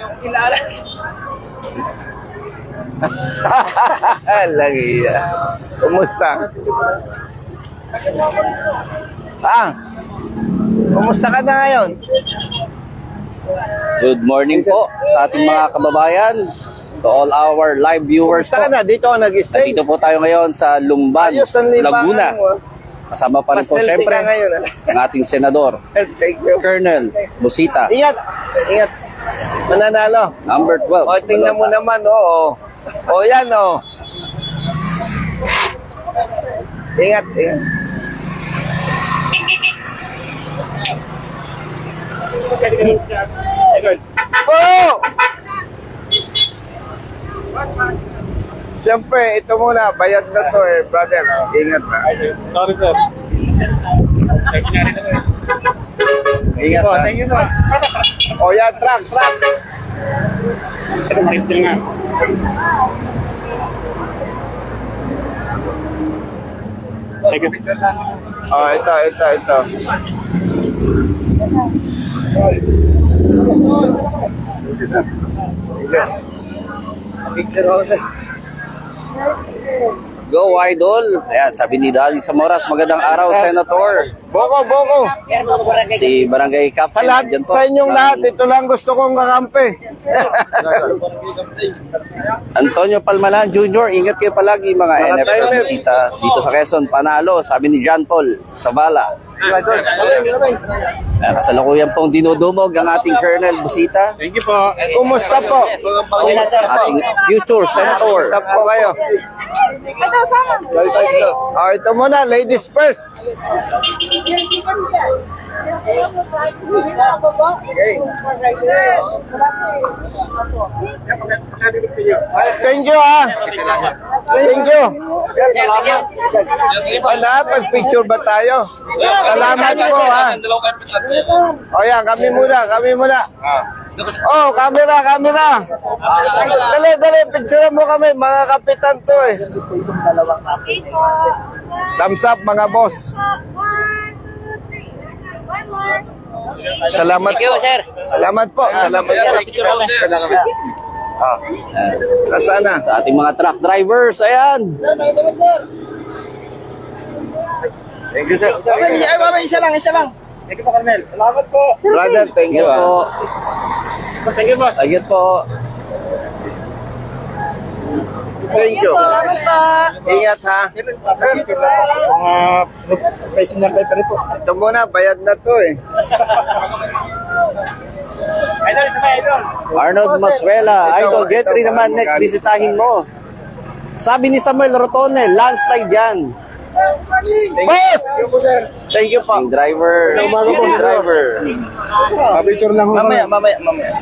Yung kilala. Lagi yan. Kumusta? Ah, kumusta ka na ngayon? Good morning po sa ating mga kababayan, to all our live viewers Kumusta ka po. na? Dito ako nag-stay. Dito po tayo ngayon sa Lumban, Ayos ang libangan Laguna. mo. ah. Kasama pa rin po Pastel siyempre ka ngayon. ah. ang ating senador, Thank you. Colonel Busita, Ingat. Ingat. Mananalo. number 12. O, tingnan mo naman, oo. O, yan, o. Ingat, ingat. Oo! Siyempre, ito muna, bayad na to eh, brother. Ingat na. Sorry, sir. Ingat na. Thank you, sir. O yan, truck, truck. Ito, makitil nga. Thank you. O, ito, ito, ito. Picture ako, sir. Go Idol! Ayan, sabi ni Dali Samoras, magandang araw, Senator. Boko, boko. Si Barangay Sa Captain, lahat, dyan po. sa inyong lahat, ito lang gusto kong kakampi. Antonio Palmalan Jr., ingat kayo palagi mga NFC timer. bisita dito sa Quezon, Panalo, sabi ni John Paul Savala. Uh, kasalukuyan pong dinudumog ang ating Colonel Busita, Thank you po. Kumusta po? ating future Senator. Kumusta po kayo? Ito, sama. O, ito muna, ladies first. Thank you, ha. Thank you. Ano, pag-picture ba tayo? Salamat po, ha. O yan, kami muna, kami muna. Oh, camera, camera. Dali, dali, picture mo kami, mga kapitan to eh. Thumbs up, mga boss. One, two, three. One more. Salamat po. Salamat po. Salamat po. Ah. Nasaan na? Sa ating mga truck drivers, ayan. Thank you, sir. Ay, mama, isa lang, isa lang. Thank you po, Carmel. Salamat po. Brother, thank you. Ah. po. Thank you, boss. Ingat po. Thank you. Ingat ha. Mga kayo pa rin po. Ito muna, bayad na to eh. Arnold Maswela, Ito, Idol, get ready naman next, bisitahin mo. Sabi ni Samuel Rotone, landslide yan. Boss! Thank you po. Yung driver, yung driver. Lang Mamaya, mamaya, mamaya.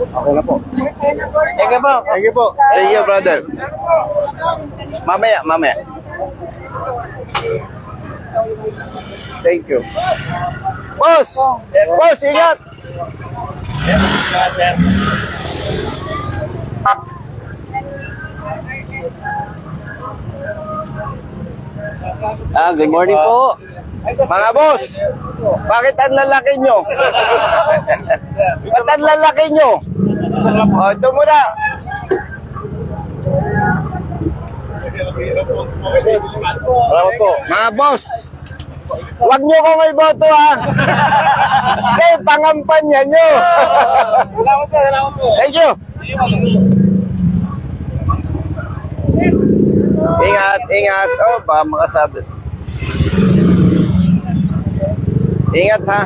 Ako na po. Thank you po. Thank you po. Thank you, brother. Mamaya, mamaya. Thank you. Boss! Boss, ingat! Ah, good morning po. Mga boss, bakit ang lalaki nyo? Ba't ang lalaki nyo? O, ito muna. Salamat po. Mga boss, huwag nyo kong iboto ha. Kasi pangampanya nyo. Salamat po, salamat po. Thank you. Ingat, ingat. Oh, baka makasabit. Ingat ha.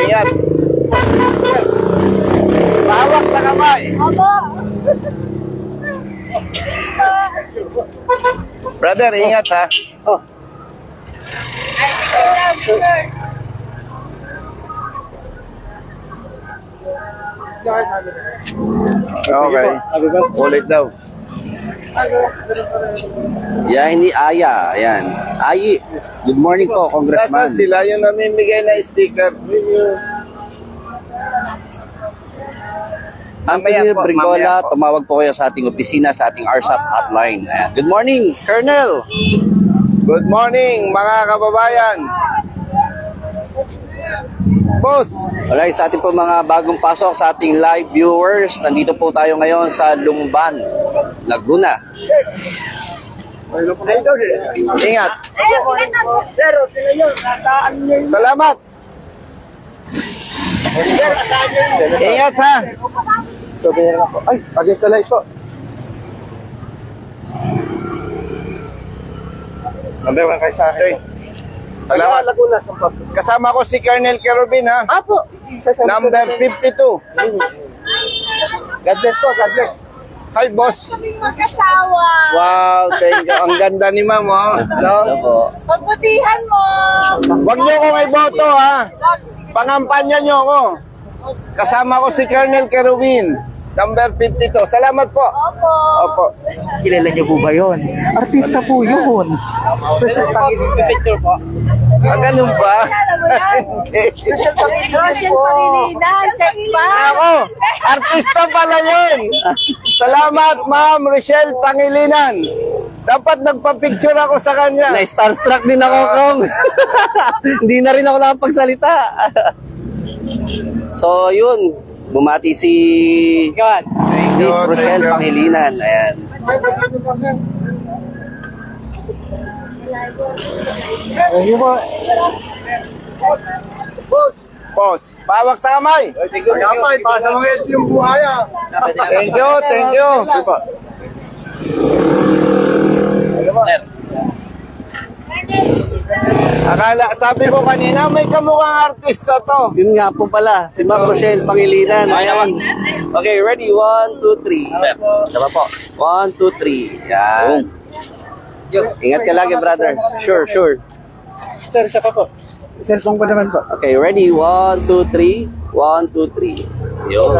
Ingat. Bawak sa kamay. Opo. Brother, ingat ha. Okay. Ulit daw. Yeah, hindi Aya. Ayan. Ayi. Good morning po, Congressman. Nasaan sila yung namimigay na sticker? Brigola, mamaya po. tumawag po kayo sa ating opisina, sa ating RSAP hotline. Ayan. Good morning, Colonel. Good morning mga kababayan. Boss. Alright, sa ating po mga bagong pasok sa ating live viewers, nandito po tayo ngayon sa Lumban, Laguna. Ingat. Salamat. Ingat ha. Sabihin ako. Ay, light po. Number kay sa akin. Salamat. Laguna. Kasama ko si Colonel Kerubin ha. Apo. Number 52. God bless po, God bless. Hi, boss. Kaming mag-asawa. Wow, thank you. Ang ganda ni ma'am, oh. No? po. Pagbutihan mo. Huwag niyo akong iboto, ha. Pangampanya niyo ako. Kasama ko si Colonel Kerubin. Number 52. Salamat po. Opo. Opo. Kilala niyo po ba yun? Artista po yun. Special picture po. Ah, ganun ba? Alam mo yan. Rosel Pangilinan, sex pa. Ako, artista pala yun. Salamat, ma'am Rochelle Pangilinan. Dapat nagpa-picture ako sa kanya. Na-starstruck din ako, Kong. Hindi na rin ako nakapagsalita. so, yun. Bumati si Miss Rochelle thank you. Pangilinan. Ayan. Ayun mo. Boss, pawak sa kamay. Kamay, pasa mga yung buhay ah. Thank you, thank you. Super. Akala, sabi ko kanina, may kamukhang artista to. Yun nga po pala, si Ma'am Rochelle Pangilinan. Ayan. Okay, ready? One, two, three. Sama po. One, two, three. Yan. Ingat ka lagi, brother. Sure, sure. Sir, isa pa po. Cellphone ko naman po. Okay, ready? One, two, three. One, two, three. Yun.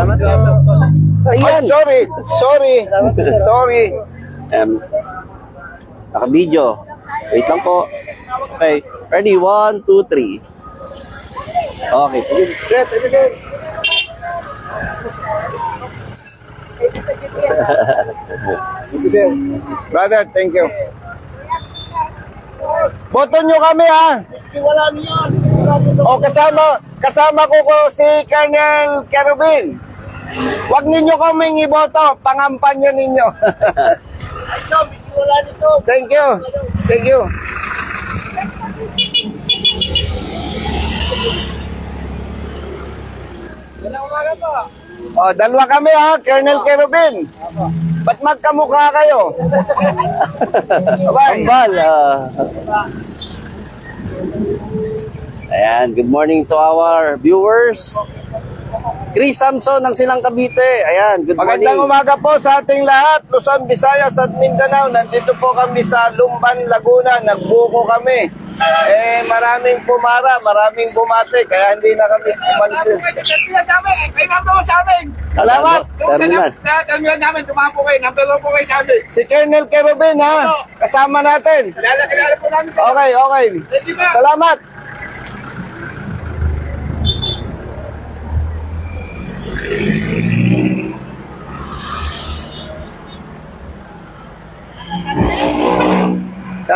Ay, Ayan. sorry, sorry, sorry. Um, naka-video. Wait lang po. Okay, ready? One, two, three. Okay. Sir, ibigay. Brother, thank you. Boto nyo kami ha. Wala niyan. O kasama, kasama ko ko si Colonel Kerubin. Huwag ninyo kaming iboto, pangampanya ninyo. Thank you. Thank you. O, dalawa kami ha, Colonel Kerubin. Ba't magkamukha kayo? Bye. Ambal. ah. Ayan, good morning to our viewers. Chris Samson ng Silang Cavite. Ayan, good morning. Magandang umaga po sa ating lahat, Luzon, Visayas at Mindanao. Nandito po kami sa Lumban, Laguna. Nagbuko kami. Eh, maraming pumara, maraming bumate, kaya hindi na kami namin. Kayo number one sa amin. Salamat! Terminal. Sa terminal namin, tumapo kayo. One po kayo sa amin. Si Colonel Kerubin, ha? Kasama natin. Kilala, kilala po namin. Okay, okay. Salamat!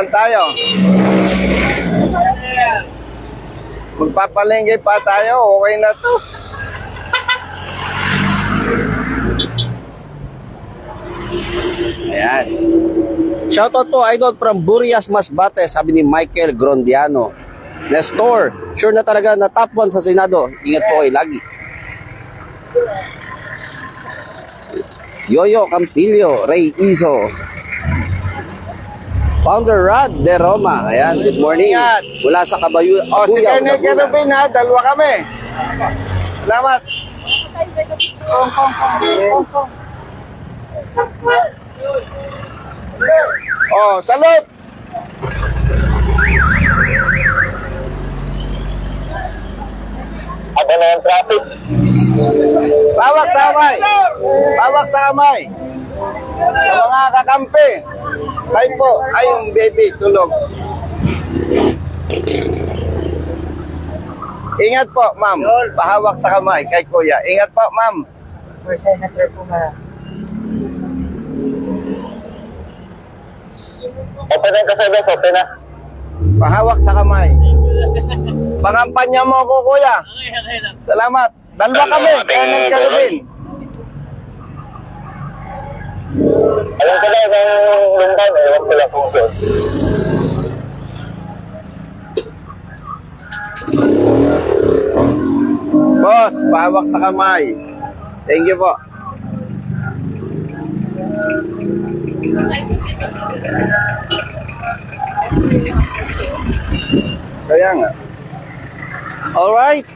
Saan tayo? Magpapalengke pa tayo, okay na to. Ayan. Shoutout po, idol from Burias Masbate, sabi ni Michael Grondiano. Nestor, sure na talaga na top 1 sa Senado. Ingat po kayo lagi. Yoyo Campillo, Ray Izo. Founder Rod De Roma. Ayan, good morning. Ingat. Mula sa Kabayo, O, si Abuyaw, Colonel Laguna. Kerubin, ha? Dalawa kami. Salamat. Oh, salute! Ako na yung traffic. Bawak sa kamay. Bawak sa kamay. Sa mga kakampi. Ay po, ay yung baby, tulog. Ingat po, ma'am. Pahawak sa kamay kay kuya. Ingat po, ma'am. For senator po nga. Pahawak sa kamay. Pangampanya mo ako, kuya. Salamat. Dalawa kami, Kenneth Carabin. Alam ko na yung lumban, ewan ko lang kung doon. Boss, pawak sa kamay. Thank you po. Kaya nga. Alright.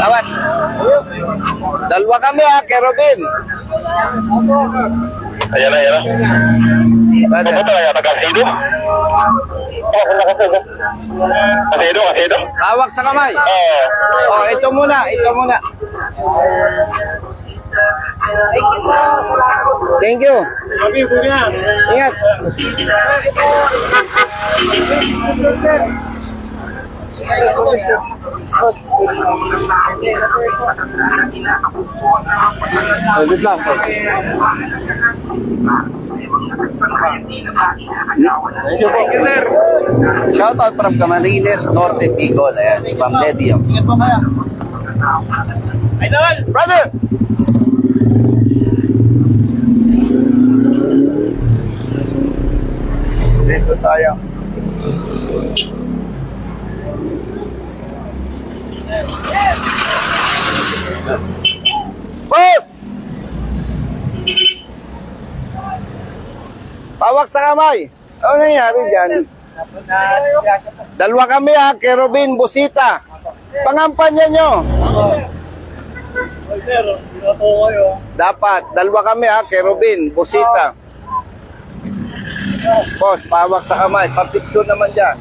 Tawad. Dalawa kami ha, Kerobin. Ayan na, ayan na. Brother. Ano ba kaya? Nag-asido? Oo, kung nakasido. Asido, asido? Hawak sa kamay. Oo. Oh, ito muna, ito muna. Thank you. Ingat. Good luck. Thank you, sir. Shoutout from Camarines Norte Bicol. Ayan, from Medium. Ingat po kaya. Brother! Dito tayo. Boss! Pawak sa kamay. Ano nangyari dyan? Dalawa kami ha, Kerobin, Busita. Pangampanya nyo. Dapat, dalawa kami ha, Kerobin, Busita. Boss, pawak sa kamay. Papicture naman dyan.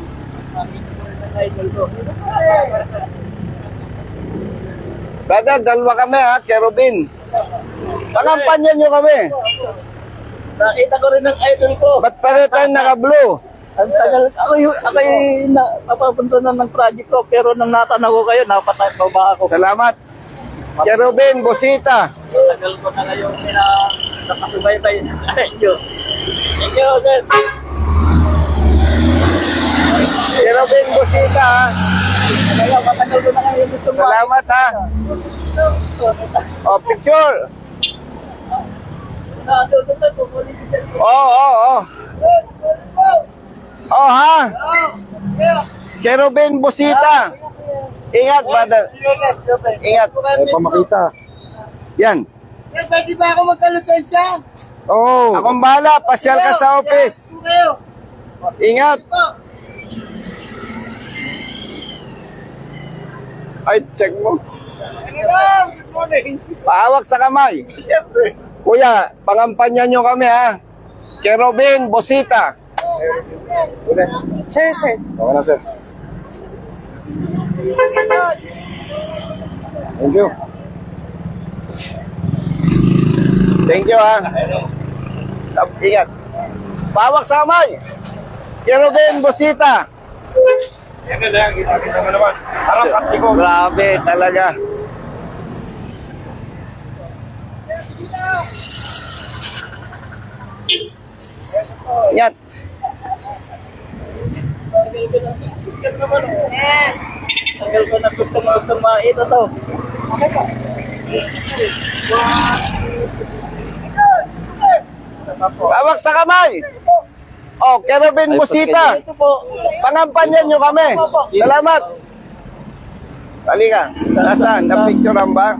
Brother, dalawa kami ha, Kerobin. Pangampanya nyo kami. Nakita ko rin ng idol ko. Ba't pareho tayong naka-blue? Ang tagal, ako yung, ako yung na, napapunta na ng project ko, pero nang natanaw ko kayo, napatay pa ba ako? Salamat. Kerobin, Busita. Tagal ko na ngayon na nakasubaybay. Thank you. Thank you, sir. Kerobin, Busita ha. Kaya matagal ko na. Salamat ha. O, picture. Oo, oo, oo. Oh, ha? Kerobin, Busita. Ingat, brother. Ingat. pamakita. Yan. Pwede ba ako magkalusensya? Oo. Akong bahala. Pasyal ka sa office. Ingat. Ay, check mo. Good morning. Pahawak sa kamay. Siyempre. Kuya, pangampanya nyo kami ha. Kerobin, Busita. Sir, sir. Okay na, sir. Thank you. Thank you ha. Ingat. Pawak sa kamay. Kerobin, Busita. Grabe talaga. Ingat. Tagal ko na gusto mo tumain ito to. Pawak sa kamay. Oh, Kerobin, po. Pangampanyan nyo kami. Salamat. Halika. Nasaan? Na-picturean ba?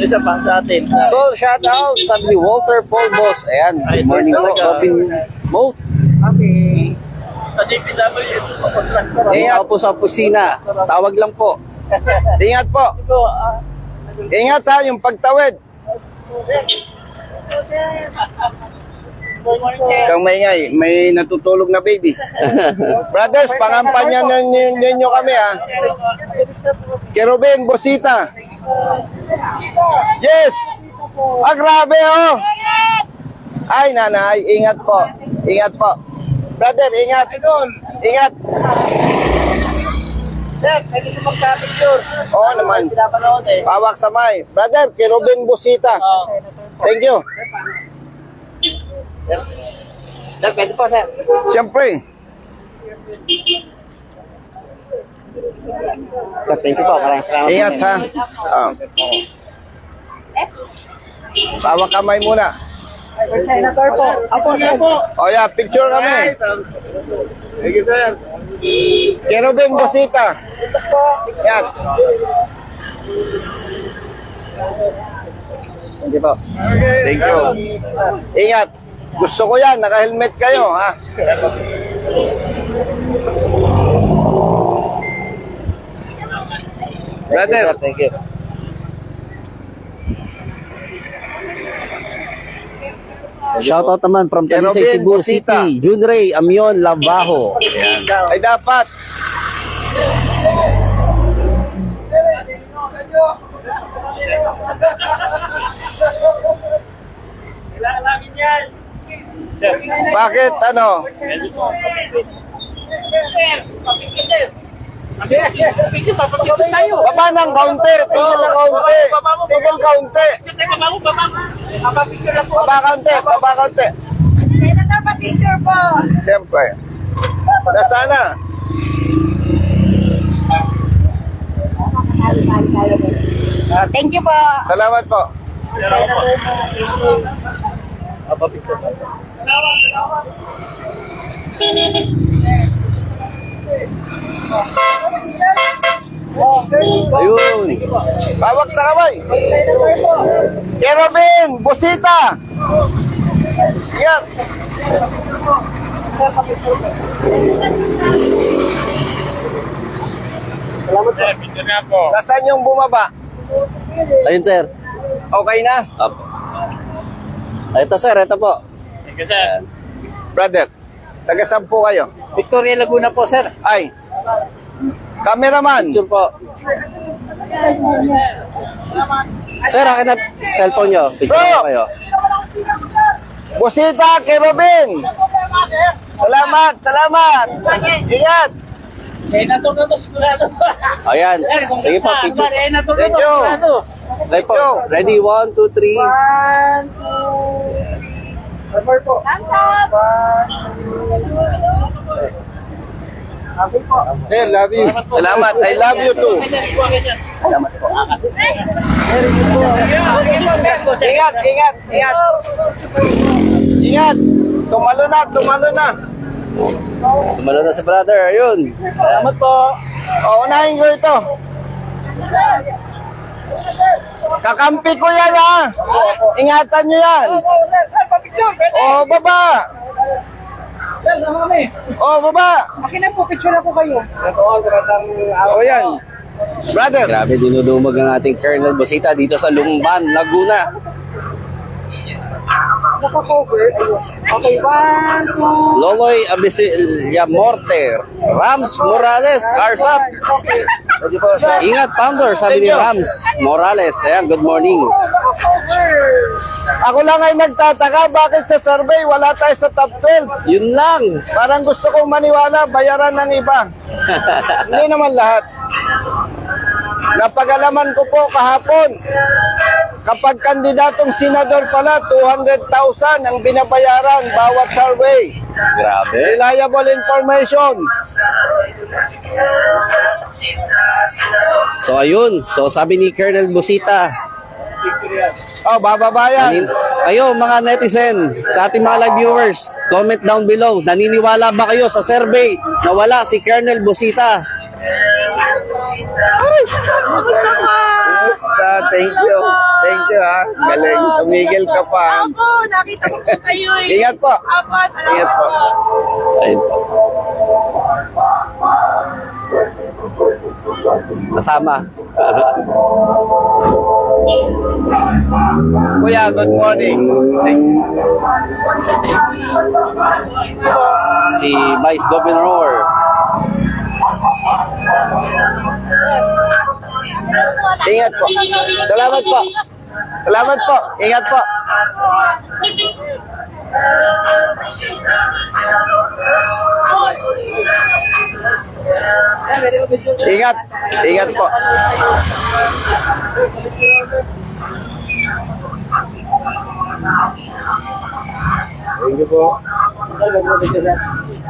Isa pa sa atin. Well, shoutout sa ni Walter Polbos. Ayan, good morning po. Robin Mo. Okay. Sa DPW, ito po contractor. Ingat. Po sa opisina. Tawag lang po. Ingat po. Ah, Ingat ha, yung pagtawid. Kang maingay, may natutulog na baby. Brothers, pangampanyan ninyo, ninyo kami ha. Kerubin, Bosita. Yes! Ah, grabe oh! Ay, nanay, ingat po. Ingat po. Brother, ingat. Ingat. Sir, pwede ko magka-picture. Oo naman. Pinapanood eh. Pawak sa may. Brother, kay Ruben Busita. Thank you. Sir, pwede po, sir. Siyempre. Thank you po. Maraming salamat. Ingat ha. Oh. Pawak kamay muna. Senator po. Apo, sir. O yeah, picture kami. Thank you, sir. Kay Ruben Busita. Yan. Thank you po. Thank you. Ingat. Gusto ko yan. Naka-helmet kayo, ha? Brother, Thank you. Shoutout naman from Talisay, Cebu Bosita. City. Junrey Amion Labajo. Ayan. ay dapat. Bakit ano? Baba ng kaunti, tingin ng kaunti. Tingin kaunti. Baba kaunti, baba kaunti. Senator, pa-picture po. Siyempre. Nasana? Thank you po. Salamat po. Ayun. Bawak sa kamay. Kay Robin, Busita. Yan. Nasaan yung bumaba? Ayun, sir. Okay na? Up. Ito, sir. Ito po. Brother, taga saan po kayo? Victoria Laguna po, sir. Ay, cameraman. Picture po. Sir, akin na cellphone nyo. Picture Bro! po kayo. Busita kay Robin. Salamat, salamat. Ingat. Senator na to, sigurado. Ayan. Sige po, picture. Senator na Thank to, you. sigurado. Ready po. Ready? One, two, three. One, two, three. Thumbs up. I love you. Salamat. I love you too. Ingat, ingat, ingat. Ingat. Tumalo na, tumalo na. Tumalo na si brother. Ayun. Salamat po. O, unahin ko ito. Kakampi ko yan ha. Ingatan nyo yan. Sir, sir, pa-picture. Pwede. O, baba. Sir, sama kami. O, baba. Akin na po, picture na po kayo. O, yan. Brother. Grabe, dinudumog ang ating Colonel Bosita dito sa Lumban, Laguna. Naka-cover. Ayun. Okay, one, two, Loloy Abisilia Morte. Rams Morales, Cars up. Ingat, Pounder, sabi ni Rams Morales. Ayan, good morning. Ako lang ay nagtataka bakit sa survey wala tayo sa top 12. Yun lang. Parang gusto kong maniwala, bayaran ng iba. Hindi naman lahat. Napagalaman ko po kahapon, kapag kandidatong senador pala, 200,000 ang binabayaran bawat survey. Grabe. Reliable information. So ayun, so sabi ni Colonel Bosita, Oh, bababayan. nanin- kayo mga netizen, sa ating mga live viewers, comment down below, naniniwala ba kayo sa survey na wala si Colonel Bosita? Basta, thank you. Thank you ha. Galing. Tumigil ka pa. Opo, nakita ko po kayo eh. Ingat po. Opo, salamat Ingat po. po. Ayun po. Kasama. Kuya, good morning. si Vice Governor. Ingat po. Salamat po. Salamat po. Ingat po. Ingat. Ingat po.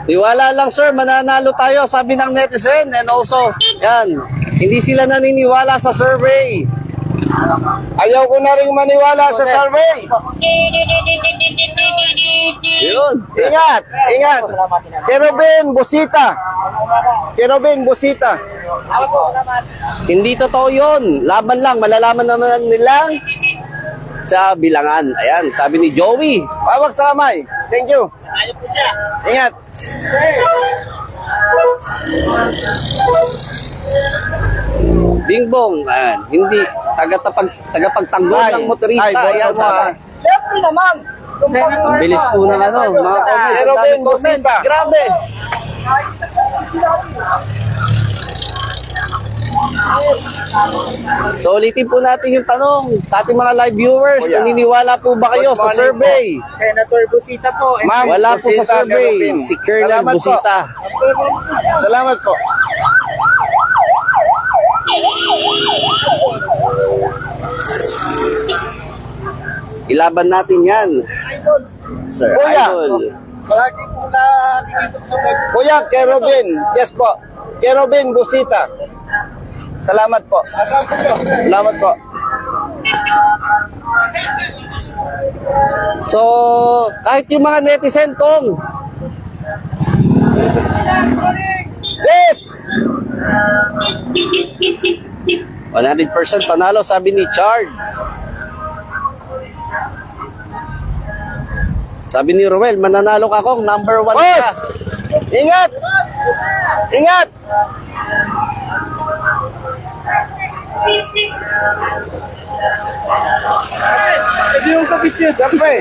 Tiwala lang sir, mananalo tayo sabi ng netizen and also, yan, hindi sila naniniwala sa survey. Ayaw ko na rin maniwala sa survey. Yun. Ingat. Ingat. Kerubin, busita. Kerubin, busita. Hindi totoo yun. Laban lang, malalaman naman nilang sa bilangan. Ayan, sabi ni Joey. Pawag sa kamay. Thank you. Ingat. Bingbong, ayan, hindi taga-tapag, tagapagtanggol Ay, ng motorista. ay, Ayan, sabi. ah. Siyempre naman. Ang bilis po ng ano, mga comments. Pero Ang comments. busita. Grabe. So ulitin po natin yung tanong sa ating mga live viewers. Kuya. Naniniwala po ba kayo sa survey? Senator Busita po. Ma'am, Wala po sa survey. Si Colonel Salamat po. Busita. Salamat po. Ilaban natin yan. Sir Kuya. Idol. Lagi po na sa Kuya, Kerubin. Yes po. Kerubin, busita. Salamat po. Salamat po. So, kahit yung mga netizen kong, Yes! 100% panalo, sabi ni Chard. Sabi ni Ruel, mananalo ka kong number one ka. Boss! Ingat! Ingat! Hindi yung kapitsin. Siyempre.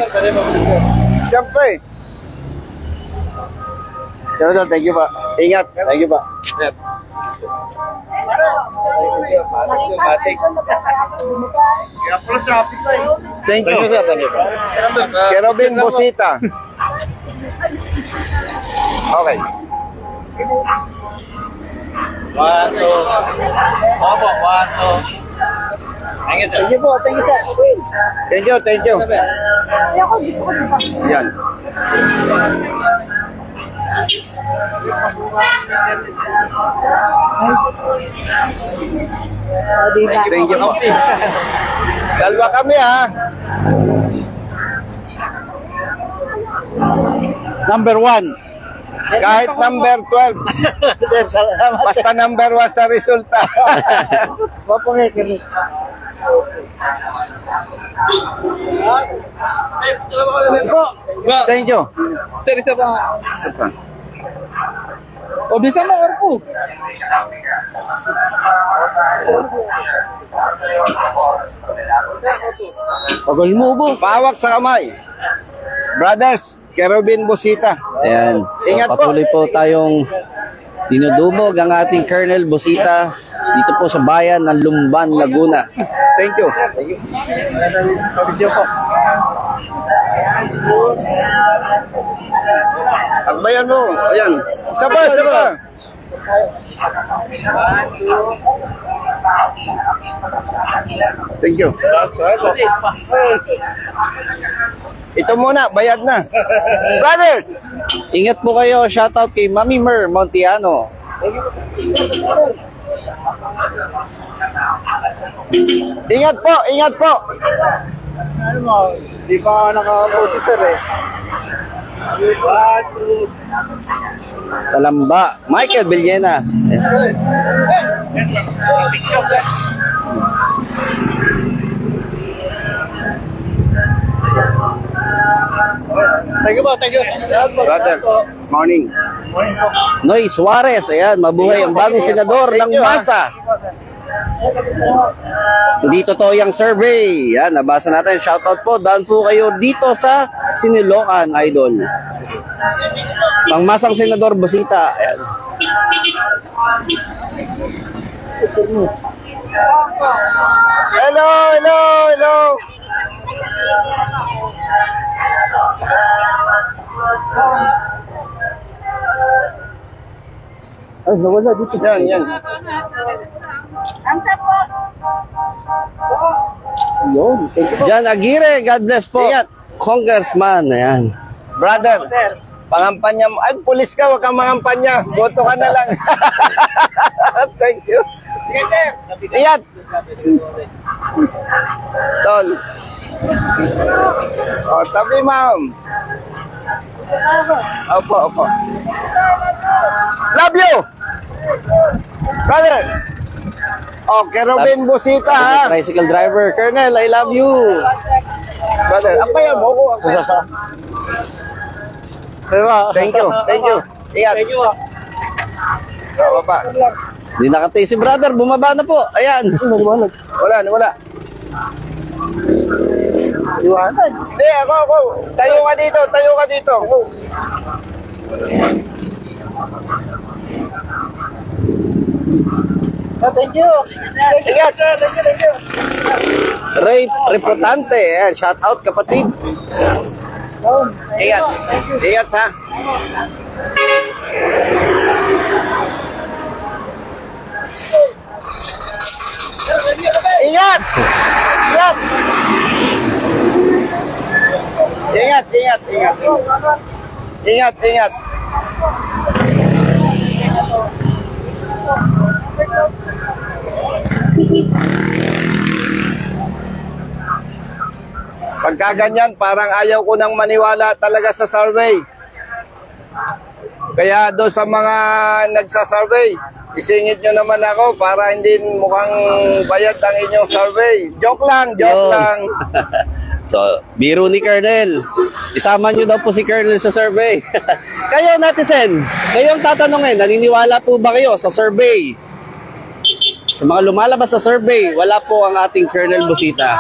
Siyempre. Senator, thank you pa. Ingat. Thank you pa. Thank you. Thank you. Kerobin Busita. Okay. Thank you po. Thank you, sir. Thank you, thank you. Yan. Thank you po. Dalawa kami ha. Number one. Kahit number 12. Sir, salamat. Basta number 1 sa resulta. Mapangit. Thank you. Sir, isa pa. Isa pa. O, bisa mo, Arpo. Pagol mo bo. Pawak sa kamay. Brothers, Kerubin Busita. Ayan. So, Ingat po. patuloy po tayong dinudumog ang ating Colonel Busita dito po sa bayan ng Lumban, Laguna. Thank you. Video po. Akbayan mo. Ayan. Isa pa, isa pa. Thank you. Ito muna, bayad na. Brothers! Ingat po kayo. Shoutout kay Mami Mer Montiano. Ingat po, ingat po. Di pa nakaupo si sir eh. Talamba. Michael Villena. Thank you po, thank you. Brother, morning. Noy Suarez. Ayan. Mabuhay ang bagong senador ng masa. Hindi totoo yung survey. Yan, nabasa natin. Shoutout po. Daan po kayo dito sa Siniloan, Idol. Pangmasang Senador Busita. Ayan. Hello, hello, hello. Ay, nawala dito. Yan, yan. Thumbs up po. Yun. Thank you. Jan Aguirre, God bless po. Ingat. Congressman, ayan. Brother, pangampanya mo. Ay, pulis ka, huwag kang mangampanya. Boto ka na lang. Thank you. Ingat. Tol. Oh, tabi, ma'am. Opo, opo. Love you! Brother! Oh, kay Robin Busita, ha? Tricycle driver, Colonel, I love you. Brother, ako yan mo ko. Ako. Thank you, thank you. Ingat. Thank you. Oh, pa. Hindi nakatay si brother, bumaba na po. Ayan. Wala, wala. Liwanag. Hindi, ako, ako. Tayo ka dito, tayo ka dito. Thank you. Ingat. Thank you, thank you. Ray Reputante, ayan. Shout out kapatid. Ingat. Ingat, ha. Ingat! Ingat! Ingat, ingat, ingat. Ingat, ingat. Pagka ganyan, parang ayaw ko nang maniwala talaga sa survey. Kaya doon sa mga nagsa-survey, isingit nyo naman ako para hindi mukhang bayad ang inyong survey. Joke lang, joke Yun. lang. So, biro ni Colonel. Isama nyo daw po si Colonel sa survey. kayo, netizen, kayo ang tatanungin, naniniwala po ba kayo sa survey? Sa mga lumalabas sa survey, wala po ang ating Colonel Busita.